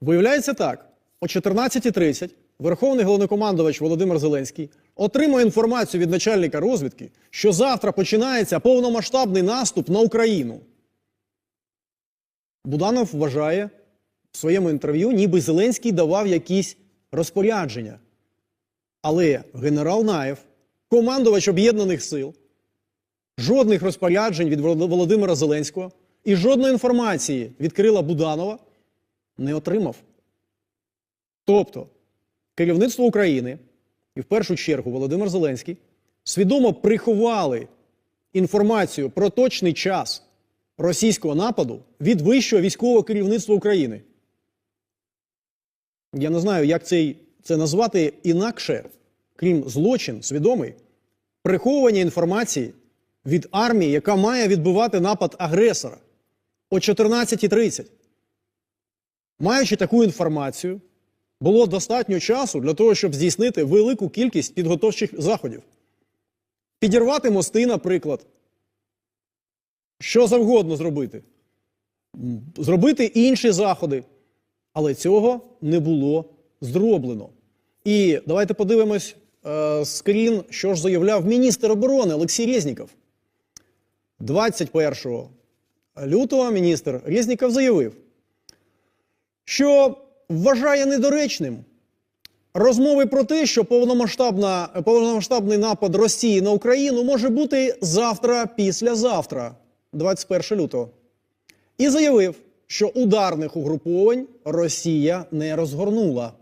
Виявляється так: о 14.30 Верховний головнокомандувач Володимир Зеленський отримує інформацію від начальника розвідки, що завтра починається повномасштабний наступ на Україну. Буданов вважає в своєму інтерв'ю, ніби Зеленський давав якісь розпорядження. Але генерал Наєв, командувач Об'єднаних сил, жодних розпоряджень від Володимира Зеленського і жодної інформації від Кирила Буданова не отримав. Тобто, керівництво України і в першу чергу Володимир Зеленський свідомо приховали інформацію про точний час російського нападу від вищого військового керівництва України. Я не знаю, як цей, це назвати інакше, крім злочин, свідомий, приховування інформації від армії, яка має відбивати напад агресора о 14.30. Маючи таку інформацію, було достатньо часу для того, щоб здійснити велику кількість підготовчих заходів. Підірвати мости, наприклад. Що завгодно зробити. Зробити інші заходи. Але цього не було зроблено. І давайте подивимось е, скрін, що ж заявляв міністр оборони Олексій Резніков. 21 лютого міністр Резніков заявив, що вважає недоречним розмови про те, що повномасштабний напад Росії на Україну може бути завтра, післязавтра, 21 лютого. І заявив, що ударних угруповань Росія не розгорнула.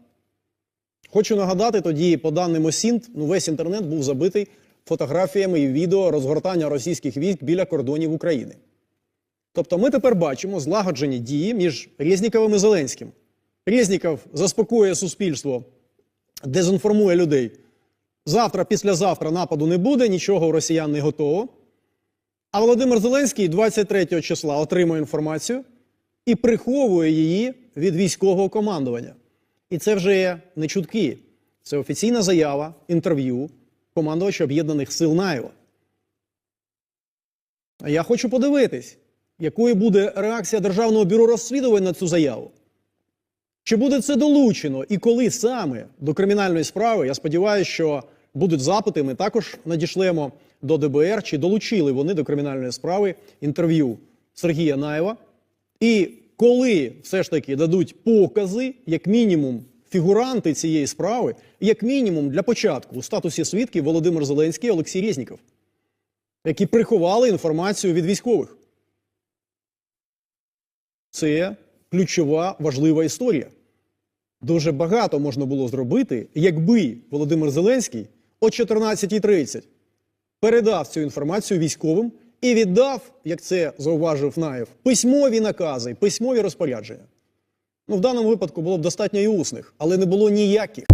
Хочу нагадати, тоді, по даним ОСІНТ, ну весь інтернет був забитий фотографіями і відео розгортання російських військ біля кордонів України. Тобто ми тепер бачимо злагоджені дії між Резніковим і Зеленським. Резніков заспокоює суспільство, дезінформує людей. Завтра, післязавтра нападу не буде, нічого у росіян не готово. А Володимир Зеленський 23 числа отримує інформацію і приховує її від військового командування. І це вже не чутки, це офіційна заява, інтерв'ю командувача Об'єднаних сил Наєва. Я хочу подивитись, якою буде реакція Державного бюро розслідувань на цю заяву. Чи буде це долучено і коли саме до кримінальної справи? Я сподіваюся, що будуть запити. Ми також надішлемо до ДБР, чи долучили вони до кримінальної справи інтерв'ю Сергія Наєва. І коли все ж таки дадуть покази, як мінімум, фігуранти цієї справи, як мінімум для початку у статусі свідків Володимир Зеленський і Олексій Резніков, які приховали інформацію від військових. Це ключова важлива історія. Дуже багато можна було зробити, якби Володимир Зеленський о 14.30 передав цю інформацію військовим і віддав, як це зауважив Наєв, письмові накази, письмові розпорядження. Ну, в даному випадку було б достатньо і усних, але не було ніяких.